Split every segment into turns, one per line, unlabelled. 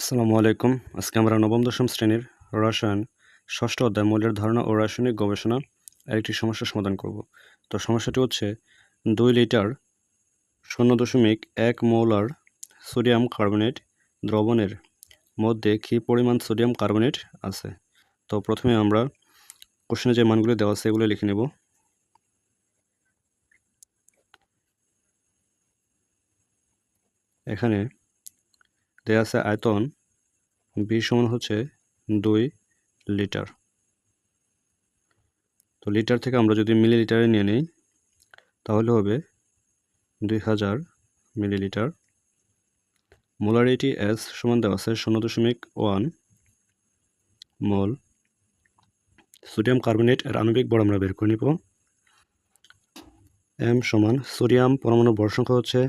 আসসালামু আলাইকুম। আজকে আমরা নবম, দশম শ্রেণির রসায়ন ষষ্ঠ অধ্যায় মৌলের ধারণা ও রাসায়নিক গবেষণা একটি সমস্যার সমাধান করব। তো সমস্যাটি হচ্ছে দুই লিটার শূন্য দশমিক এক মৌলার সোডিয়াম কার্বনেট দ্রবণের মধ্যে কী পরিমাণ সোডিয়াম কার্বনেট আছে? তো প্রথমে আমরা কোশ্চেনে যে মানগুলি দেওয়া আছে এগুলো লিখে নেব। এখানে দেওয়া আছে আয়তন বি সমান হচ্ছে দুই লিটার। তো লিটার থেকে আমরা যদি মিলিলিটারে নিয়ে নিই, তাহলে হবে দুই হাজার মিলিলিটার। মোলারিটি এস সমান দেওয়া আছে শূন্য দশমিক ওয়ান মোল। সোডিয়াম কার্বনেট এর আণবিক বড় আমরা বের করে নিব। এম সমান সোডিয়াম পরমাণু বড় সংখ্যা হচ্ছে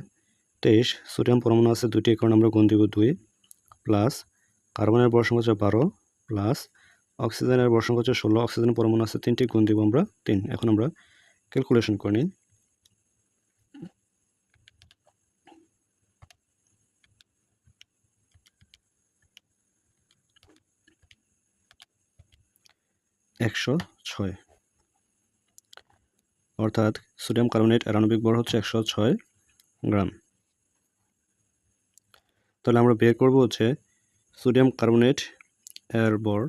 তেইশ, সোডিয়াম পরমাণু আছে দুটি কারণ আমরা গুণ দিব দুই, প্লাস কার্বনের সংখ্যা হচ্ছে বারো, প্লাস অক্সিজেনের সংখ্যা হচ্ছে ষোলো, অক্সিজেন পরমাণু আছে তিনটি, গুণ দিব আমরা তিন। এখন আমরা ক্যালকুলেশন করে নিই। একশো ছয়। অর্থাৎ সোডিয়াম কার্বনেট আণবিক ভর হচ্ছে একশো ছয় গ্রাম। তাহলে আমরা বের করব হচ্ছে সোডিয়াম কার্বনেট এর বর।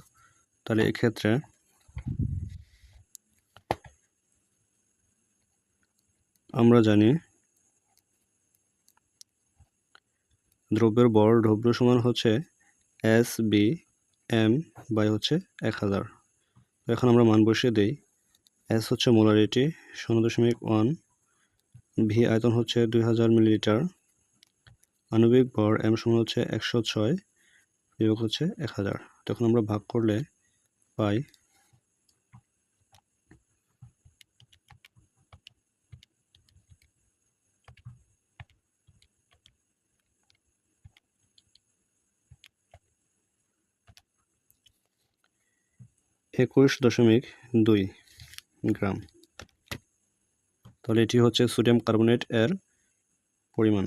তাহলে এক্ষেত্রে আমরা জানি দ্রব্যের বর দ্রব্য সমান হচ্ছে এস বি এম বাই হচ্ছে এক হাজার। এখন আমরা মান বসিয়ে দিই। এস হচ্ছে মোলারিটি শূন্য দশমিক ওয়ান ভি আয়তন হচ্ছে দুই হাজার মিলিলিটার। আণবিক ভর এম সমান হচ্ছে একশো ছয় বিয়োগ হচ্ছে এক হাজার। তখন আমরা ভাগ করলে পাই একুশ দশমিক দুই গ্রাম। তাহলে এটি হচ্ছে সোডিয়াম কার্বনেট এর পরিমাণ।